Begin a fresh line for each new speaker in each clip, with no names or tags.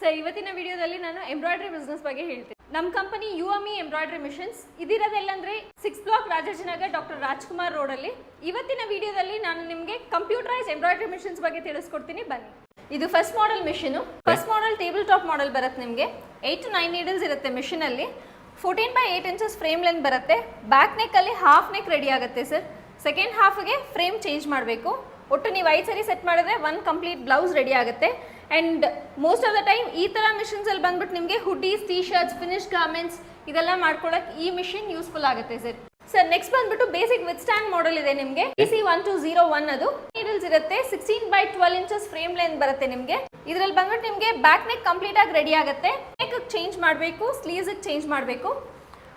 Sir ಇವತ್ತಿನ ವಿಡಿಯೋದಲ್ಲಿ ನಾನು ಎಂಬ್ರಾಯ್ಡ್ರಿ ಬಿಸ್ನೆಸ್ ಬಗ್ಗೆ ಹೇಳ್ತೀನಿ. ನಮ್ಮ company U M embroidery machines ಇದಿರೋದೆಲ್ಲಂದ್ರೆ six block Rajajinagar doctor Rajkumar ರೋಡಲ್ಲಿ ಇವತ್ತಿನ ವಿಡಿಯೋದಲ್ಲಿ ನಾನು ನಿಮಗೆ ಕಂಪ್ಯೂಟರೈಸ್ ಎಂಬ್ರಾಯ್ಡ್ರಿ ಮಿಷನ್ಸ್ ಬಗ್ಗೆ ತಿಳಿಸ್ಕೊಡ್ತೀನಿ. ಬನ್ನಿ. ಇದು first model machine first model table top model ಬರುತ್ತೆ ನಿಮಗೆ. ಏಯ್ಟ್ ಟು ನೈನ್ ನೀಡಲ್ಸ್ ಇರುತ್ತೆ ಮಿಷಿನಲ್ಲಿ fourteen by eight inches frame length ಬರುತ್ತೆ. ಬ್ಯಾಕ್ ನೆಕ್ಕಲ್ಲಿ ಹಾಫ್ ನೆಕ್ ರೆಡಿ ಆಗುತ್ತೆ ಸರ್ ಸೆಕೆಂಡ್ ಹಾಫ್ಗೆ ಫ್ರೇಮ್ ಚೇಂಜ್ ಮಾಡಬೇಕು. ಒಟ್ಟು ನೀವು ಐದು ಸರಿ ಸೆಟ್ ಮಾಡಿದ್ರೆ ಒನ್ ಕಂಪ್ಲೀಟ್ ಬ್ಲೌಸ್ ರೆಡಿ ಆಗುತ್ತೆ. And most of the time ಈ ಥರ ಮಿಷನ್ಸಲ್ಲಿ ಬಂದ್ಬಿಟ್ಟು ನಿಮಗೆ hoodies T shirts finish garments ಇದೆಲ್ಲ ಮಾಡ್ಕೊಳಕ್ಕೆ ಈ ಮಿಷಿನ್ ಯೂಸ್ಫುಲ್ ಆಗುತ್ತೆ ಸರ್ ಸರ್ ನೆಕ್ಸ್ಟ್ ಬಂದ್ಬಿಟ್ಟು ಬೇಸಿಕ್ ವಿತ್ ಸ್ಟ್ಯಾಂಡ್ ಮಾಡೆಲ್ ಇದೆ ನಿಮಗೆ. C one two zero one ಅದು. ನೀಡಲ್ಸ್ ಇರುತ್ತೆ sixteen by twelve inches frame length ಬರುತ್ತೆ ನಿಮಗೆ. ಇದರಲ್ಲಿ ಬಂದ್ಬಿಟ್ಟು ನಿಮಗೆ ಬ್ಯಾಕ್ ನೆಕ್ ಕಂಪ್ಲೀಟ್ ಆಗಿ ರೆಡಿ ಆಗುತ್ತೆ. ನೆಕ್ ಚೇಂಜ್ ಮಾಡಬೇಕು ಸ್ಲೀವ್ಸ್ ಚೇಂಜ್ ಮಾಡಬೇಕು.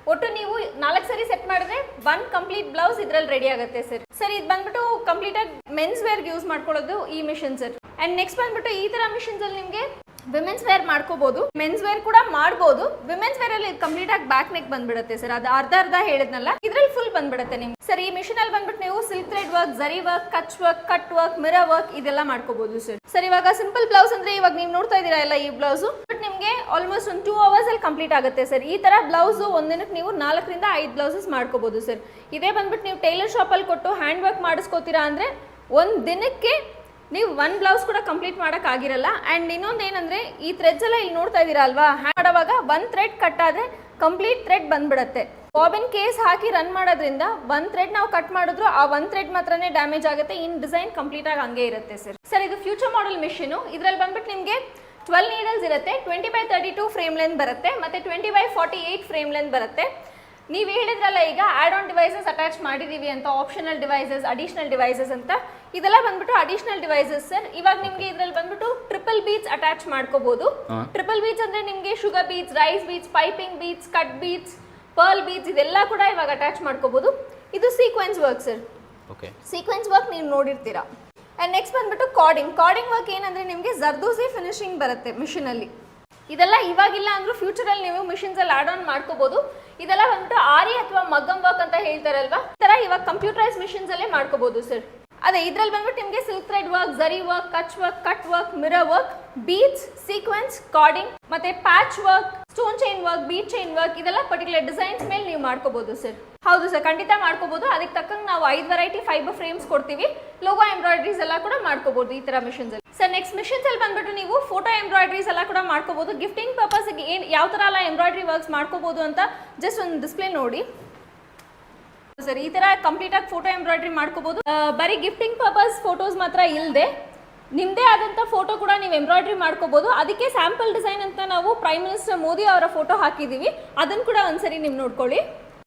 ಒಟ್ಟು ನೀವು ನಾಲ್ಕು ಸರಿ ಸೆಟ್ ಮಾಡಿದ್ರೆ ಒನ್ ಕಂಪ್ಲೀಟ್ ಬ್ಲೌಸ್ ಇದ್ರಲ್ಲಿ ರೆಡಿ ಆಗುತ್ತೆ ಸರ್ ಸರ್ ಇದು ಬಂದ್ಬಿಟ್ಟು ಕಂಪ್ಲೀಟ್ ಆಗಿ ಮೆನ್ಸ್ ವೇರ್ಗೆ ಯೂಸ್ ಮಾಡ್ಕೊಳ್ಳೋದು ಈ ಮಿಷನ್ ಸರ್ ಅಂಡ್ ನೆಕ್ಸ್ಟ್ ಬಂದ್ಬಿಟ್ಟು ಈ ತರ ಮಿಷನ್ಸ್ ಅಲ್ಲಿ ನಿಮಗೆ ವಿಮೆನ್ಸ್ ವೇರ್ ಮಾಡ್ಕೋಬಹುದು ಮೆನ್ಸ್ ವೇರ್ ಕೂಡ ಮಾಡ್ಬೋದು. ವಿಮೆನ್ಸ್ ವೇರ್ ಅಲ್ಲಿ ಕಂಪ್ಲೀಟ್ ಆಗಿ ಬ್ಯಾಕ್ ನೆಕ್ ಬಂದ್ಬಿಡುತ್ತೆ ಸರ್. ಅದು ಅರ್ಧ ಅರ್ಧ ಹೇಳಿದ್ನಲ್ಲ, ಇದ್ರಲ್ಲಿ ಫುಲ್ ಬಂದ್ಬಿಡುತ್ತೆ ನಿಮ್ಗೆ. ಸರ್, ಈ ಮಿಷನ್ ಅಲ್ಲಿ ಬಂದ್ಬಿಟ್ಟು ನೀವು silk thread work zari work Kutch work cut work mirror work ಇದೆಲ್ಲ ಮಾಡ್ಕೋಬಹುದು ಸರ್. ಸರ್, ಇವಾಗ ಸಿಂಪಲ್ ಬ್ಲೌಸ್ ಅಂದ್ರೆ ಇವಾಗ ನೀವು ನೋಡ್ತಾ ಇದೀರಾ ಎಲ್ಲ ಈ ಬ್ಲೌಸ್ ಬಟ್ ನಿಮಗೆ ಆಲ್ಮೋಸ್ಟ್ ಒಂದು ಟೂ ಅವರ್ಸ್ ಅಲ್ಲಿ ಕಂಪ್ಲೀಟ್ ಆಗುತ್ತೆ ಸರ್. ಈ ತರ ಬ್ಲೌಸ್ ಒಂದಿನಕ್ಕೆ ನೀವು ನಾಲ್ಕರಿಂದ ಐದು ಬ್ಲೌಸಸ್ ಮಾಡ್ಕೋಬಹುದು ಸರ್. ಇದೇ ಬಂದ್ಬಿಟ್ಟು ನೀವು ಟೈಲರ್ ಶಾಪ್ ಅಲ್ಲಿ ಕೊಟ್ಟು ಹ್ಯಾಂಡ್ ವರ್ಕ್ ಮಾಡಿಸ್ಕೋತೀರಾ ಅಂದ್ರೆ ಒಂದ್ ದಿನಕ್ಕೆ ನೀವು ಒನ್ ಬ್ಲೌಸ್ ಕೂಡ ಕಂಪ್ಲೀಟ್ ಮಾಡಕ್ ಆಗಿರಲ್ಲ. ಅಂಡ್ ಇನ್ನೊಂದು ಏನಂದ್ರೆ, ಈ ಥ್ರೆಡ್ಸ್ ಎಲ್ಲ ಇಲ್ಲಿ ನೋಡ್ತಾ ಇದ್ದೀರಾ ಅಲ್ವಾ? ಹ್ಯಾಂಡ್ ಮಾಡುವಾಗ ಒನ್ ಥ್ರೆಡ್ ಕಟ್ ಆದ್ರೆ ಕಂಪ್ಲೀಟ್ ಥ್ರೆಡ್ ಬಂದ್ಬಿಡತ್ತೆ. ಬಾಬಿನ್ ಕೇಸ್ ಹಾಕಿ ರನ್ ಮಾಡೋದ್ರಿಂದ ಒನ್ ಥ್ರೆಡ್ ನಾವು ಕಟ್ ಮಾಡಿದ್ರು ಆ ಒನ್ ಥ್ರೆಡ್ ಮಾತ್ರನೇ ಡ್ಯಾಮೇಜ್ ಆಗುತ್ತೆ. ಇನ್ ಡಿಸೈನ್ ಕಂಪ್ಲೀಟ್ ಆಗಿ ಹಂಗೆ ಇರುತ್ತೆ ಸರ್ ಸರ್ ಇದು ಫ್ಯೂಚರ್ ಮಾಡೆಲ್ ಮಿಷಿನು ಇದ್ರಲ್ಲಿ ಬಂದ್ಬಿಟ್ಟು ನಿಮಗೆ ಟ್ವೆಲ್ ನೀಡಲ್ಸ್ ಇರುತ್ತೆ. Twenty by thirty two frame length ಬರುತ್ತೆ. ಮತ್ತೆ twenty by forty eight frame length ಬರುತ್ತೆ. ನೀವು ಹೇಳಿದ್ರಲ್ಲ ಈಗ ಆಡ್ ಆನ್ ಡಿವೈಸಸ್ ಅಟ್ಯಾಚ್ ಮಾಡಿದೀವಿ ಅಂತ ಆಪ್ಷನಲ್ ಡಿವೈಸಸ್ ಅಡಿಷನಲ್ ಡಿವೈಸಸ್ ಅಂತ. ಇದೆಲ್ಲ ಬಂದ್ಬಿಟ್ಟು ಅಡಿಷನಲ್ ಡಿವೈಸಸ್ ಸರ್ ಇವಾಗ ನಿಮ್ಗೆ ಇದ್ರಲ್ಲಿ ಬಂದ್ಬಿಟ್ಟು ಟ್ರಿಪಲ್ ಬೀಚ್ ಅಟ್ಯಾಚ್ ಮಾಡ್ಕೋಬಹುದು ಟ್ರಿಪಲ್ ಬೀಟ್ಸ್ ಅಂದ್ರೆ ನಿಮ್ಗೆ sugar beads rice beads piping beads cut beads pearl beads ಇದೆಲ್ಲ ಕೂಡ ಇವಾಗ ಅಟ್ಯಾಚ್ ಮಾಡ್ಕೋಬಹುದು ಇದು sequence work sir
okay
sequence work ನೀವು ನೋಡಿರ್ತೀರಾ. ಅಂಡ್ ನೆಕ್ಸ್ಟ್ ಬಂದ್ಬಿಟ್ಟು ಕಾರ್ಡಿಂಗ್ ಕಾರ್ಡಿಂಗ್ ವರ್ಕ್ ಏನಂದ್ರೆ ನಿಮಗೆ ಜರ್ದೋಸಿ ಫಿನಿಶಿಂಗ್ ಬರುತ್ತೆ ಮಿಷಿನಲ್ಲಿ ಇದೆಲ್ಲ ಇವಾಗಿಲ್ಲ ಅಂದ್ರೂ ಫ್ಯೂಚರಲ್ಲಿ ನೀವು ಮಿಷಿನ್ಸ್ ಅಲ್ಲಿ ಆಡ್ ಆನ್ ಮಾಡ್ಕೋಬಹುದು ಇದೆಲ್ಲ ಬಂದ್ಬಿಟ್ಟು ಆರಿ ಅಥವಾ ಮಗಮ್ ವರ್ಕ್ ಅಂತ ಹೇಳ್ತಾರಲ್ವಾ? ಈ ತರ ಇವಾಗ ಕಂಪ್ಯೂಟರೈಸ್ ಮಿಷಿನ್ಸ್ ಅಲ್ಲೇ ಮಾಡ್ಕೋಬಹುದು ಸರ್ ಅದೇ, ಇದ್ರಲ್ಲಿ ಬಂದ್ಬಿಟ್ಟು ನಿಮಗೆ silk thread work zari work Kutch work cut work mirror work beads sequence cording ಮತ್ತೆ patch work stone chain work beads chain work ಇದೆಲ್ಲ ಪರ್ಟಿಕ್ಯುಲರ್ ಡಿಸೈನ್ಸ್ ಮೇಲೆ ನೀವು ಮಾಡ್ಕೋಬಹುದು ಸರ್ ಹೌದು ಸರ್ ಖಂಡಿತ ಮಾಡ್ಕೋಬಹುದು ಅದಕ್ಕೆ ತಕ್ಕಂಗೆ ನಾವು ಐದು ವೆರೈಟಿ ಫೈಬರ್ ಫ್ರೇಮ್ಸ್ ಕೊಡ್ತೀವಿ. ಲೋಗೋ ಎಂಬ್ರಾಯ್ಡ್ರೀಸ್ ಎಲ್ಲ ಕೂಡ ಮಾಡ್ಕೋಬಹುದು ಈ ತರ ಮಿಷನ್ಸ್ ಅಲ್ಲಿ. ಸರ್ ನೆಕ್ಸ್ಟ್ ಮಿಷನ್ಸ್ ಅಲ್ಲಿ ಬಂದ್ಬಿಟ್ಟು ನೀವು ಫೋಟೋ ಎಂಬ್ರಾಯ್ಡ್ರೀಸ್ ಎಲ್ಲ ಕೂಡ ಮಾಡ್ಕೋಬಹುದು ಗಿಫ್ಟಿಂಗ್ ಪರ್ಪಸ್ ಏನ್, ಯಾವ ತರ ಎಲ್ಲ ಎಂಬ್ರಾಯ್ಡ್ರಿ ವರ್ಕ್ಸ್ ಮಾಡ್ಕೋಬಹುದು ಅಂತ ಜಸ್ಟ್ ಒಂದು ಡಿಸ್ಪ್ಲೇ ನೋಡಿ. ಸರ್, ಈ ತರ ಕಂಪ್ಲೀಟ್ ಆಗಿ ಫೋಟೋ ಎಂಬ್ರಾಯ್ಡ್ರಿ ಮಾಡ್ಕೋಬಹುದು ಬರೀ ಗಿಫ್ಟಿಂಗ್ ಪರ್ಪಸ್ ಫೋಟೋಸ್ ಮಾತ್ರ ಇಲ್ಲದೆ ನಿಮ್ಮದೇ ಆದಂತ ಫೋಟೋ ಕೂಡ ನೀವು ಎಂಬ್ರಾಯ್ಡ್ರಿ ಮಾಡ್ಕೋಬಹುದು ಅದಕ್ಕೆ ಸ್ಯಾಂಪಲ್ ಡಿಸೈನ್ ಅಂತ ನಾವು ಪ್ರೈಮ್ ಮಿನಿಸ್ಟರ್ ಮೋದಿ ಅವರ ಫೋಟೋ ಹಾಕಿದ್ದೀವಿ ಅದನ್ನ ಕೂಡ ಒಂದ್ಸರಿ ನೀವು ನೋಡ್ಕೊಳ್ಳಿ.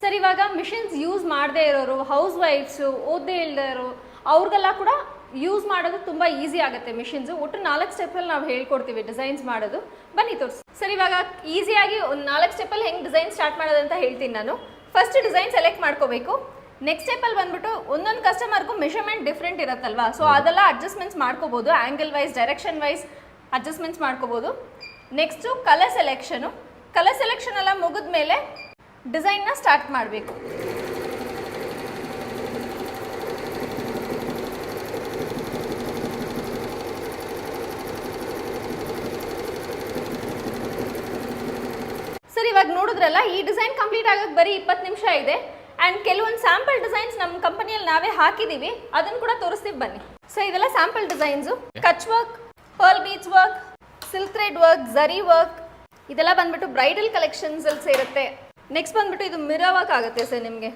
ಸರ್, ಇವಾಗ ಮಿಷಿನ್ಸ್ ಯೂಸ್ ಮಾಡದೇ ಇರೋರು ಹೌಸ್ ವೈಫ್ಸು ಓದದೇ ಇಲ್ದಿರೋರು ಅವ್ರಿಗೆಲ್ಲ ಕೂಡ ಯೂಸ್ ಮಾಡೋದು ತುಂಬಾ ಈಸಿ ಆಗುತ್ತೆ ಮಿಷಿನ್ಸ್ ಒಟ್ಟು ನಾಲ್ಕು ಸ್ಟೆಪ್ಪಲ್ಲಿ ನಾವು ಹೇಳ್ಕೊಡ್ತೀವಿ ಡಿಸೈನ್ಸ್ ಮಾಡೋದು. ಬನ್ನಿ ತೋರಿಸಿ. ಸರ್, ಇವಾಗ ಈಸಿಯಾಗಿ ಒಂದು ನಾಲ್ಕು ಸ್ಟೆಪ್ಪಲ್ಲಿ ಹೆಂಗೆ ಡಿಸೈನ್ ಸ್ಟಾರ್ಟ್ ಮಾಡೋದಂತ ಹೇಳ್ತೀನಿ ನಾನು. ಫಸ್ಟ್ ಡಿಸೈನ್ ಸೆಲೆಕ್ಟ್ ಮಾಡ್ಕೋಬೇಕು. ನೆಕ್ಸ್ಟ್ ಸ್ಟೆಪ್ಪಲ್ಲಿ ಬಂದ್ಬಿಟ್ಟು ಒಂದೊಂದು ಕಸ್ಟಮರ್ಗೂ ಮೆಷರ್ಮೆಂಟ್ ಡಿಫ್ರೆಂಟ್ ಇರುತ್ತಲ್ವಾ? ಸೊ ಅದೆಲ್ಲ ಅಡ್ಜಸ್ಟ್ಮೆಂಟ್ಸ್ ಮಾಡ್ಕೋಬೋದು angle wise direction wise adjustments ಮಾಡ್ಕೋಬೋದು. Next colour selection colour selection ಎಲ್ಲ ಮುಗಿದ ಮೇಲೆ ಡಿಸೈನ್ನ ಸ್ಟಾರ್ಟ್ ಮಾಡಬೇಕು ಸರ್ ಇವಾಗ ನೋಡಿದ್ರಲ್ಲ, ಈ ಡಿಸೈನ್ ಕಂಪ್ಲೀಟ್ ಆಗೋಕ್ಕೆ ಬರೀ ಇಪ್ಪತ್ತು ನಿಮಿಷ ಇದೆ. ಆ್ಯಂಡ್ ಕೆಲವೊಂದು ಸ್ಯಾಂಪಲ್ ಡಿಸೈನ್ಸ್ ನಮ್ಮ ಕಂಪನಿಯಲ್ಲಿ ನಾವೇ ಹಾಕಿದ್ದೀವಿ ಅದನ್ನು ಕೂಡ ತೋರಿಸ್ತೀವಿ ಬನ್ನಿ. ಸೊ ಇದೆಲ್ಲ sample designs Kutch work pearl beads work silk thread work zari work ಇದೆಲ್ಲ ಬಂದ್ಬಿಟ್ಟು ಬ್ರೈಡಲ್ ಕಲೆಕ್ಷನ್ಸಲ್ಲಿ ಸೇರುತ್ತೆ. ನೆಕ್ಸ್ಟ್ ಬಂದ್ಬಿಟ್ಟು ಇದು ಮಿರ ಆಗುತ್ತೆ ಸರ್ ನಿಮಗೆ.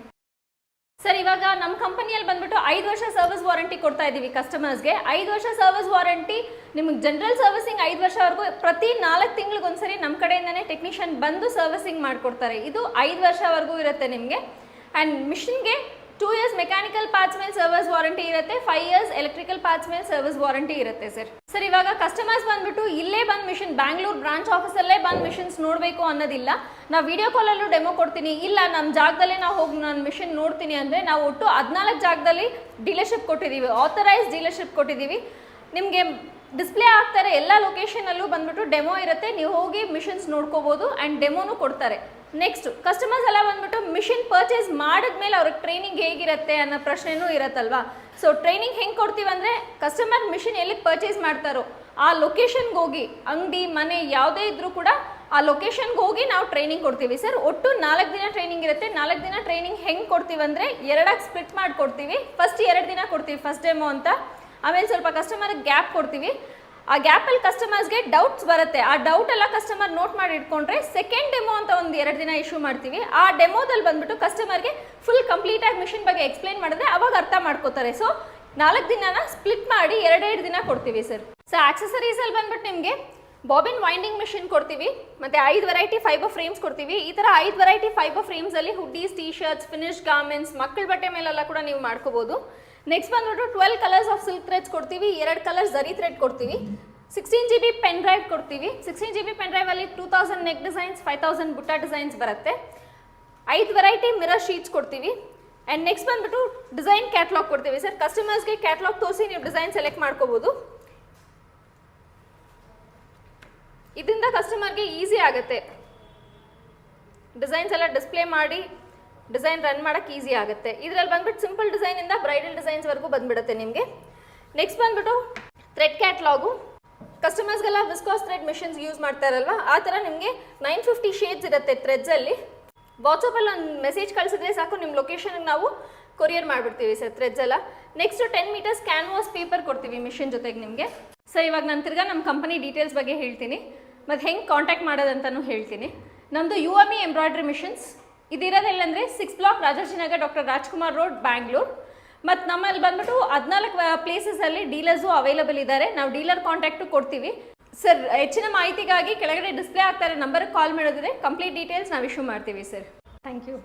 ಸರ್, ಇವಾಗ ನಮ್ಮ ಕಂಪನಿಯಲ್ಲಿ ಬಂದ್ಬಿಟ್ಟು ಐದು ವರ್ಷ ಸರ್ವಿಸ್ ವಾರಂಟಿ ಕೊಡ್ತಾ ಇದ್ದೀವಿ ಕಸ್ಟಮರ್ಸ್ಗೆ ಐದು ವರ್ಷ ಸರ್ವಿಸ್ ವಾರಂಟಿ, ನಿಮಗೆ ಜನರಲ್ ಸರ್ವಿಸಿಂಗ್ ಐದು ವರ್ಷವರೆಗೂ ಪ್ರತಿ ನಾಲ್ಕು ತಿಂಗಳಿಗೊಂದ್ಸರಿ ನಮ್ಮ ಕಡೆಯಿಂದನೇ ಟೆಕ್ನಿಷಿಯನ್ ಬಂದು ಸರ್ವಿಸಿಂಗ್ ಮಾಡಿಕೊಡ್ತಾರೆ. ಇದು ಐದು ವರ್ಷವರೆಗೂ ಇರುತ್ತೆ ನಿಮಗೆ. ಆ್ಯಂಡ್ ಮಿಷಿನ್ಗೆ ಟೂ ಇಯರ್ಸ್ ಮೆಕ್ಯಾನಿಕಲ್ ಪಾರ್ಟ್ಸ್ ಮೇಲೆ ಸರ್ವಿಸ್ ವಾರಂಟಿ ಇರುತ್ತೆ. ಫೈವ್ ಇಯರ್ಸ್ ಎಲೆಕ್ಟ್ರಿಕಲ್ ಪಾರ್ಟ್ಸ್ ಮೇಲೆ ಸರ್ವಿಸ್ ವಾರಂಟಿ ಇರುತ್ತೆ ಸರ್ ಸರ್ ಇವಾಗ ಕಸ್ಟಮರ್ಸ್ ಬಂದ್ಬಿಟ್ಟು ಇಲ್ಲೇ ಬಂದ್ ಮಿಷಿನ್ ಬ್ಯಾಂಗ್ಳೂರ್ ಬ್ರಾಂಚ್ ಆಫೀಸಲ್ಲೇ ಬಂದ್ ಮಿಷಿನ್ಸ್ ನೋಡಬೇಕು ಅನ್ನೋದಿಲ್ಲ. ನಾವು ವಿಡಿಯೋ ಕಾಲಲ್ಲೂ ಡೆಮೋ ಕೊಡ್ತೀನಿ. ಇಲ್ಲ ನಮ್ಮ ಜಾಗದಲ್ಲೇ ನಾವು ಹೋಗಿ ನಾನು ಮಿಷನ್ ನೋಡ್ತೀನಿ ಅಂದರೆ ನಾವು ಒಟ್ಟು ಹದಿನಾಲ್ಕು ಜಾಗದಲ್ಲಿ ಡೀಲರ್ಶಿಪ್ ಕೊಟ್ಟಿದ್ದೀವಿ ಆಥರೈಸ್ ಡೀಲರ್ಶಿಪ್ ಕೊಟ್ಟಿದ್ದೀವಿ ನಿಮಗೆ ಡಿಸ್ಪ್ಲೇ ಆಗ್ತಾರೆ ಎಲ್ಲ ಲೊಕೇಶನಲ್ಲೂ ಬಂದ್ಬಿಟ್ಟು ಡೆಮೋ ಇರುತ್ತೆ. ನೀವು ಹೋಗಿ ಮಿಷನ್ಸ್ ನೋಡ್ಕೋಬೋದು ಆ್ಯಂಡ್ ಡೆಮೋನು ಕೊಡ್ತಾರೆ. ನೆಕ್ಸ್ಟ್ ಕಸ್ಟಮರ್ಸ್ ಎಲ್ಲ ಬಂದ್ಬಿಟ್ಟು ಮಿಷಿನ್ ಪರ್ಚೇಸ್ ಮಾಡಿದ್ಮೇಲೆ ಅವ್ರಿಗೆ ಟ್ರೈನಿಂಗ್ ಹೇಗಿರುತ್ತೆ ಅನ್ನೋ ಪ್ರಶ್ನೆನೂ ಇರುತ್ತಲ್ವಾ? ಸೊ ಟ್ರೈನಿಂಗ್ ಹೆಂಗೆ ಕೊಡ್ತೀವಿ ಅಂದರೆ ಕಸ್ಟಮರ್ ಮಿಷಿನ್ ಎಲ್ಲಿ ಪರ್ಚೇಸ್ ಮಾಡ್ತಾರೋ, ಆ ಲೊಕೇಶನ್ಗೆ ಹೋಗಿ, ಅಂಗಡಿ, ಮನೆ ಯಾವುದೇ ಇದ್ರೂ ಕೂಡ ಆ ಲೊಕೇಶನ್ಗೆ ಹೋಗಿ ನಾವು ಟ್ರೈನಿಂಗ್ ಕೊಡ್ತೀವಿ. ಸರ್ ಒಟ್ಟು ನಾಲ್ಕು ದಿನ ಟ್ರೈನಿಂಗ್ ಇರುತ್ತೆ. ನಾಲ್ಕು ದಿನ ಟ್ರೈನಿಂಗ್ ಹೆಂಗೆ ಕೊಡ್ತೀವಿ ಅಂದರೆ ಎರಡಾಗಿ ಸ್ಪ್ಲಿಟ್ ಮಾಡಿಕೊಡ್ತೀವಿ. ಫಸ್ಟ್ ಎರಡು ದಿನ ಕೊಡ್ತೀವಿ ಫಸ್ಟ್ ಡೆಮೋ ಅಂತ. ಆಮೇಲೆ ಸ್ವಲ್ಪ ಕಸ್ಟಮರ್ಗೆ ಗ್ಯಾಪ್ ಕೊಡ್ತೀವಿ. ಆ ಗ್ಯಾಪಲ್ಲಿ ಕಸ್ಟಮರ್ಸ್ಗೆ ಡೌಟ್ಸ್ ಬರುತ್ತೆ. ಆ ಡೌಟ್ ಎಲ್ಲ ಕಸ್ಟಮರ್ ನೋಟ್ ಮಾಡಿ ಇಟ್ಕೊಂಡ್ರೆ ಸೆಕೆಂಡ್ ಡೆಮೋ ಅಂತ ಒಂದು ಎರಡು ದಿನ ಇಶ್ಯೂ ಮಾಡ್ತೀವಿ. ಆ ಡೆಮೋದಲ್ಲಿ ಬಂದ್ಬಿಟ್ಟು ಕಸ್ಟಮರ್ಗೆ ಫುಲ್ ಕಂಪ್ಲೀಟಾಗಿ ಮಿಷಿನ್ ಬಗ್ಗೆ ಎಕ್ಸ್ಪ್ಲೈನ್ ಮಾಡಿದ್ರೆ ಅವಾಗ ಅರ್ಥ ಮಾಡ್ಕೋತಾರೆ. ಸೊ ನಾಲ್ಕು ದಿನನ ಸ್ಪ್ಲಿಟ್ ಮಾಡಿ ಎರಡೆರಡು ದಿನ ಕೊಡ್ತೀವಿ ಸರ್ ಸೊ ಆಕ್ಸೆಸರೀಸಲ್ಲಿ ಬಂದ್ಬಿಟ್ಟು ನಿಮಗೆ ಬಾಬಿನ್ ವೈಂಡಿಂಗ್ ಮಿಷಿನ್ ಕೊಡ್ತೀವಿ. ಮತ್ತೆ ಐದು ವೆರೈಟಿ ಫೈಬರ್ ಫ್ರೇಮ್ಸ್ ಕೊಡ್ತೀವಿ. ಈ ಥರ ಐದು variety fibre ಫ್ರೇಮ್ಸಲ್ಲಿ hoodies T shirts finish garments ಮಕ್ಕಳ ಬಟ್ಟೆ ಮೇಲೆಲ್ಲ ಕೂಡ ನೀವು ಮಾಡ್ಕೋಬೋದು. ನೆಕ್ಸ್ಟ್ ಬಂದ್ಬಿಟ್ಟು twelve colours of silk threads ಕೊಡ್ತೀವಿ, ಎರಡು ಕಲರ್ಸ್ ಜರಿ ಥ್ರೆಡ್ ಕೊಡ್ತೀವಿ sixteen G B pen drive ಕೊಡ್ತೀವಿ sixteen G B pen ಡ್ರೈವಲ್ಲಿ two thousand neck designs five thousand ಬುಟ್ಟ ಡಿಸೈನ್ಸ್ ಬರುತ್ತೆ. ಐದು ವೆರೈಟಿ ಮಿರರ್ ಶೀಟ್ಸ್ ಕೊಡ್ತೀವಿ ಆ್ಯಂಡ್ ನೆಕ್ಸ್ಟ್ ಬಂದ್ಬಿಟ್ಟು ಡಿಸೈನ್ ಕ್ಯಾಟ್ಲಾಗ್ ಕೊಡ್ತೀವಿ. ಸರ್ ಕಸ್ಟಮರ್ಸ್ಗೆ ಕ್ಯಾಟ್ಲಾಗ್ ತೋರಿಸಿ ನೀವು ಡಿಸೈನ್ ಸೆಲೆಕ್ಟ್ ಮಾಡ್ಕೋಬೋದು. ಇದರಿಂದ ಕಸ್ಟಮರ್ಗೆ ಈಸಿ ಆಗುತ್ತೆ. ಡಿಸೈನ್ಸ್ ಎಲ್ಲ ಡಿಸ್ಪ್ಲೇ ಮಾಡಿ ಡಿಸೈನ್ ರನ್ ಮಾಡೋಕ್ಕೆ ಈಸಿ ಆಗುತ್ತೆ. ಇದರಲ್ಲಿ ಬಂದ್ಬಿಟ್ಟು ಸಿಂಪಲ್ ಡಿಸೈನಿಂದ ಬ್ರೈಡಲ್ ಡಿಸೈನ್ಸ್ವರೆಗೂ ಬಂದ್ಬಿಡುತ್ತೆ ನಿಮಗೆ. ನೆಕ್ಸ್ಟ್ ಬಂದ್ಬಿಟ್ಟು ಥ್ರೆಡ್ ಕ್ಯಾಟ್ಲಾಗು ಕಸ್ಟಮರ್ಸ್ಗೆಲ್ಲ ವಿಸ್ಕಾಸ್ ಥ್ರೆಡ್ ಮಿಷನ್ಸ್ ಯೂಸ್ ಮಾಡ್ತಾರಲ್ವ ಆ ಥರ ನಿಮಗೆ ನೈನ್ ಫಿಫ್ಟಿ ಶೇಡ್ಸ್ ಇರುತ್ತೆ ಥ್ರೆಡ್ಸಲ್ಲಿ ವಾಟ್ಸಪ್ಪಲ್ಲಿ ಒಂದು ಮೆಸೇಜ್ ಕಳಿಸಿದ್ರೆ ಸಾಕು ನಿಮ್ಮ ಲೊಕೇಶನ್ಗೆ ನಾವು ಕೊರಿಯರ್ ಮಾಡಿಬಿಡ್ತೀವಿ ಸರ್ ಥ್ರೆಡ್ಸ್ ಎಲ್ಲ. Next ten metres canvas paper ಕೊಡ್ತೀವಿ ಮಿಷಿನ್ ಜೊತೆಗೆ ನಿಮಗೆ. ಸರ್ ಇವಾಗ ನಾನು ತಿರ್ಗಾ ನಮ್ಮ ಕಂಪನಿ ಡೀಟೇಲ್ಸ್ ಬಗ್ಗೆ ಹೇಳ್ತೀನಿ. ಮತ್ತು ಹೆಂಗೆ ಕಾಂಟ್ಯಾಕ್ಟ್ ಮಾಡೋದಂತಲೂ ಹೇಳ್ತೀನಿ. ನಮ್ಮದು U M embroidery machines ಇದಿರೋದೆಲ್ಲಂದರೆ six block Rajajinagar doctor Rajkumar road Bangalore ಮತ್ತು ನಮ್ಮಲ್ಲಿ ಬಂದ್ಬಿಟ್ಟು ಹದಿನಾಲ್ಕು ಪ್ಲೇಸಸಲ್ಲಿ ಡೀಲರ್ಸು ಅವೈಲಬಲ್ ಇದ್ದಾರೆ ನಾವು ಡೀಲರ್ ಕಾಂಟ್ಯಾಕ್ಟು ಕೊಡ್ತೀವಿ. ಸರ್ ಹೆಚ್ಚಿನ ಮಾಹಿತಿಗಾಗಿ ಕೆಳಗಡೆ ಡಿಸ್ಪ್ಲೇ ಆಗ್ತಾರೆ ನಂಬರ್ಗೆ ಕಾಲ್ ಮಾಡೋದಿದೆ. ಕಂಪ್ಲೀಟ್ ಡೀಟೇಲ್ಸ್ ನಾವು ಇಶ್ಯೂ ಮಾಡ್ತೀವಿ ಸರ್ ಥ್ಯಾಂಕ್ ಯು